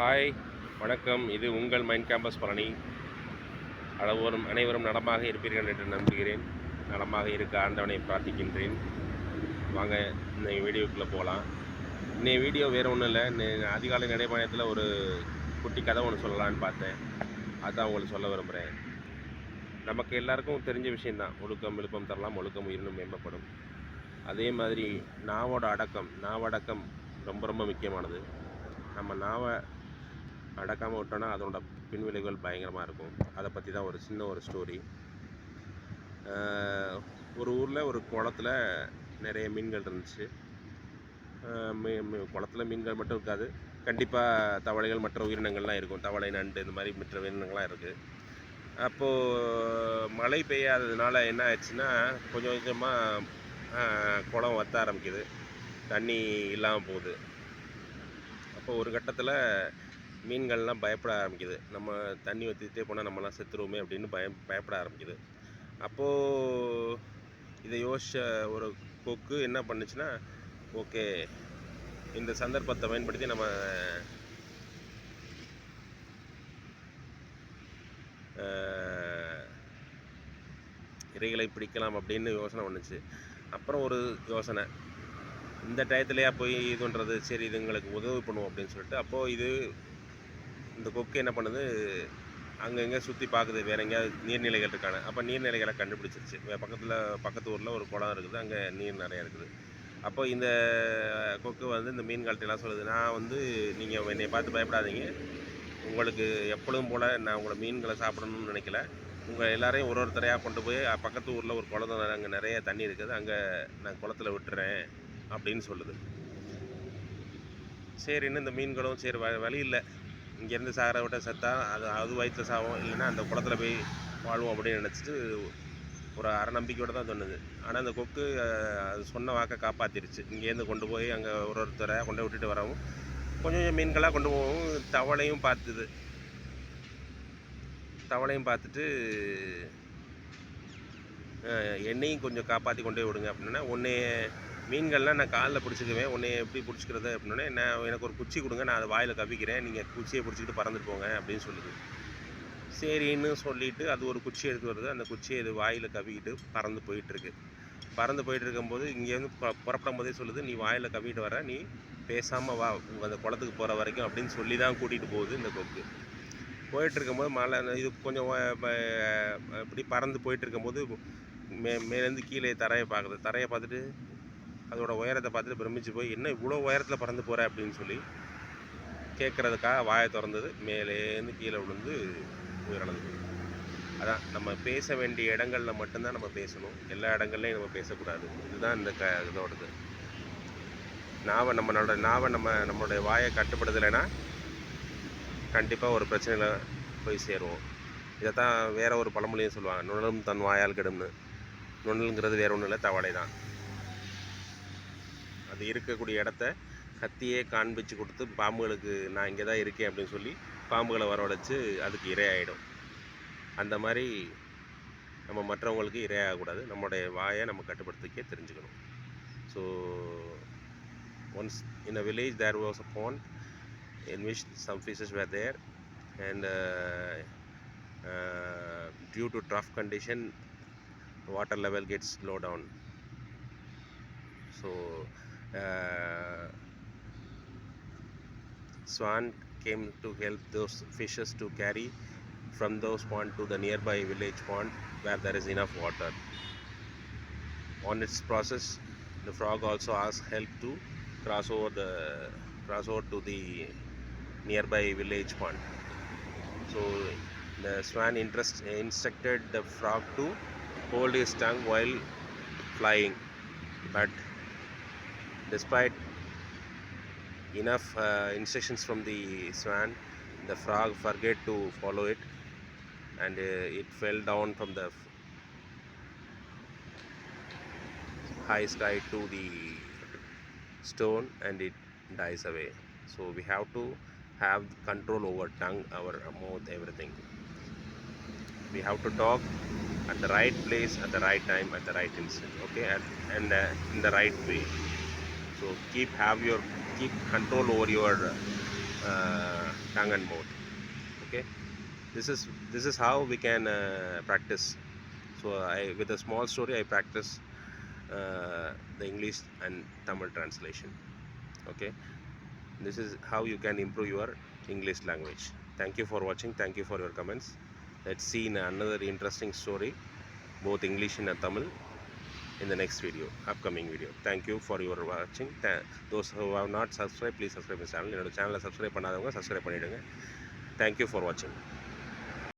Hi வணக்கம். இது உங்கள் மைண்ட் கேம்பஸ் பழனி அளவோரும் அனைவரும் நலமாக இருப்பீர்கள் என்று நம்புகிறேன். நலமாக இருக்க ஆண்டவனை பிரார்த்திக்கின்றேன். வாங்க இந்த வீடியோக்குள்ளே போகலாம் இன்னைய வீடியோ வேறு ஒன்றும் இல்லை. அதிகாலை நடைபயணத்தில் ஒரு குட்டி கதை ஒன்று சொல்லலான்னு பார்த்தேன். அதான் உங்களுக்கு சொல்ல விரும்புகிறேன் நமக்கு எல்லாருக்கும் தெரிஞ்ச விஷயந்தான் ஒழுக்கம் விழுப்பம் தரலாம். ஒழுக்கம் உயிரினும் மேம்பப்படும் அதே மாதிரி நாவோட அடக்கம் நாவடக்கம் ரொம்ப ரொம்ப முக்கியமானது. நம்ம நாவை அடக்காமல் விட்டோன்னா அதனோட பின்விளைவுகள் பயங்கரமாக இருக்கும். அதை பற்றி தான் ஒரு சின்ன ஒரு ஸ்டோரி ஒரு ஊரில் ஒரு குளத்துல நிறைய மீன்கள் இருந்துச்சு. ஆஹ் மீ குளத்துல மீன்கள் மட்டும் இருக்காது. கண்டிப்பாக தவளைகள் மற்ற உயிரினங்கள்லாம் இருக்கும். தவளை நண்டு இந்த மாதிரி மற்ற உயிரினங்கள்லாம் இருக்குது அப்போது மழை பெய்யாததுனால என்ன ஆயிடுச்சுன்னா கொஞ்சம் கொஞ்சமாக குளம் வத்த ஆரம்பிக்குது. தண்ணி இல்லாமல் போகுது. அப்போ ஒரு கட்டத்தில் மீன்கள்லாம் பயப்பட ஆரம்பிக்குது. நம்ம தண்ணி வற்றிட்டே போனால் நம்மலாம் செத்துருவோமே அப்படின்னு பயம் பயப்பட ஆரம்பிக்குது. அப்போது இதை யோசிச்ச ஒரு கொக்கு என்ன பண்ணுச்சுன்னா ஓகே இந்த சந்தர்ப்பத்தை பயன்படுத்தி நம்ம இறைகளை பிடிக்கலாம் அப்படின்னு யோசனை பண்ணுச்சு. அப்புறம் ஒரு யோசனை. இந்த டயத்துலையா போய் இது பண்ணுறது சரி இதுங்களுக்கு உதவி பண்ணுவோம் அப்படின்னு சொல்லிட்டு அப்போது இது இந்த கொக்கு என்ன பண்ணுது? அங்கங்கே சுற்றி பார்க்குது வேற எங்கேயாவது நீர்நிலைகள் இருக்கான. அப்போ நீர்நிலைகளை கண்டுபிடிச்சிருச்சு. பக்கத்தில் பக்கத்து ஊரில் ஒரு குளம் இருக்குது. அங்கே நீர் நிறையா இருக்குது. அப்போ இந்த கொக்கு வந்து இந்த மீன் எல்லாம் சொல்லுது. நான் வந்து நீங்கள் என்னை பார்த்து பயப்படாதீங்க. உங்களுக்கு எப்பொழுதும் போல் நான் உங்களை மீன்களை சாப்பிடணும்னு நினைக்கல. உங்கள் எல்லாரையும் ஒரு ஒருத்தரையாக கொண்டு போய் பக்கத்து ஊரில் ஒரு குளம் அங்கே நிறைய தண்ணி இருக்குது. அங்கே நான் குளத்துல விட்டுறேன் அப்படின்னு சொல்லுது. சரின்னு இந்த மீன்களும் சரி வ வழி இல்லை. இங்கேருந்து சாகிற விட்ட செத்தா அது அது வயிற்று சாவோம் இல்லைன்னா அந்த குளத்துல போய் வாழ்வோம் அப்படின்னு நினச்சிட்டு ஒரு அரை நம்பிக்கையோடு தான் சொன்னது. ஆனால் அந்த கொக்கு அது சொன்ன வாக்கை காப்பாற்றிருச்சு இங்கேருந்து கொண்டு போய் அங்கே ஒரு ஒருத்தரை கொண்டு விட்டுட்டு வரவும் கொஞ்சம் கொஞ்சம் மீன்களாக கொண்டு போகவும் தவளையும் பார்த்துது. தவளையும் பார்த்துட்டு என்னையும் கொஞ்சம் காப்பாற்றி கொண்டு போய் விடுங்க அப்படின்னா ஒன்றே மீன்கள்லாம் நான் காலில் பிடிச்சிக்குவேன். உன்னை எப்படி பிடிச்சிக்கிறது அப்படின்னே நான் எனக்கு ஒரு குச்சி கொடுங்க. நான் அதை வாயில் கவிக்கிறேன். நீங்கள் குச்சியை பிடிச்சிக்கிட்டு பறந்துட்டு போங்க. அப்படின்னு சொல்லுது. சரின்னு சொல்லிவிட்டு அது ஒரு குச்சி எடுத்து வருது. அந்த குச்சியை இது வாயில் கவிக்கிட்டு பறந்து போயிட்டுருக்கு. பறந்து போயிட்டு இருக்கும்போது இங்கேருந்து புறப்படும் போதே சொல்லுது நீ வாயில் கவிட்டு வர. நீ பேசாமல் வா. அந்த குளத்துக்கு போகிற வரைக்கும் அப்படின்னு சொல்லி தான் கூட்டிகிட்டு போகுது இந்த கொக்கு. போயிட்டு இருக்கும்போது மழை இது கொஞ்சம் இப்படி பறந்து போயிட்டு இருக்கும்போது மே மேலேருந்து கீழே தரையை பார்க்குது. தரையை பார்த்துட்டு அதோட உயரத்தை பார்த்துட்டு பிரமிச்சு போய் என்ன இவ்வளோ உயரத்தில் பறந்து போகிற அப்படின்னு சொல்லி கேட்குறதுக்காக வாயை திறந்தது. மேலேருந்து கீழே விழுந்து உயிரிழந்தது அதான் நம்ம பேச வேண்டிய இடங்களில் மட்டும்தான் நம்ம பேசணும். எல்லா இடங்கள்லையும் நம்ம பேசக்கூடாது. இதுதான் இந்த க இதோடது. நாவை நம்மளோட நாவை நம்ம நம்மளுடைய வாயை கட்டுப்படுத்தலைன்னா கண்டிப்பாக ஒரு பிரச்சனையில் போய் சேருவோம். இதை தான் வேறு ஒரு பழமொழியும் சொல்லுவாங்க. நுணலும் தன் வாயால் கெடும்னு. நுணலுங்கிறது வேற ஒன்றும் இல்லை தவளை தான் அது இருக்கக்கூடிய இடத்த கத்தியே காண்பிச்சு கொடுத்து பாம்புகளுக்கு நான் இங்கே தான் இருக்கேன் அப்படின்னு சொல்லி பாம்புகளை வரவழைச்சு அதுக்கு இரையாயிடும். அந்த மாதிரி நம்ம மற்றவங்களுக்கு இரையாகக்கூடாது. நம்மளுடைய வாயை நம்ம கட்டுப்படுத்திக்கே தெரிஞ்சுக்கணும். So once in a village there was a pond in which some fishes were there and uh, uh, due to tough condition water level gets low down. So Uh, swan came to help those fishes to carry from those pond to the nearby village pond where there is enough water. On its process the frog also asked help to cross over the cross over to the nearby village pond. So the swan interest, instructed the frog to hold his tongue while flying but despite enough uh, instructions from the swan the frog forget to follow it and uh, it fell down from the high sky to the stone and it dies away. So we have to have control over tongue our mouth everything. We have to talk at the right place at the right time at the right instant okay? And, and uh, in the right way so keep have your keep control over your uh, tongue and mouth. Okay? This is this is how we can uh, practice. So i with a small story i practice uh, the english and tamil translation. Okay? This is how you can improve your english language. Thank you for watching. Thank you for your comments. Let's see in another interesting story both english and tamil in the next video upcoming video thank you for your watching Tha- those who have not subscribed please subscribe my channel என்னோட சேனலை subscribe பண்ணாதவங்க subscribe பண்ணிவிடுங்க thank you for watching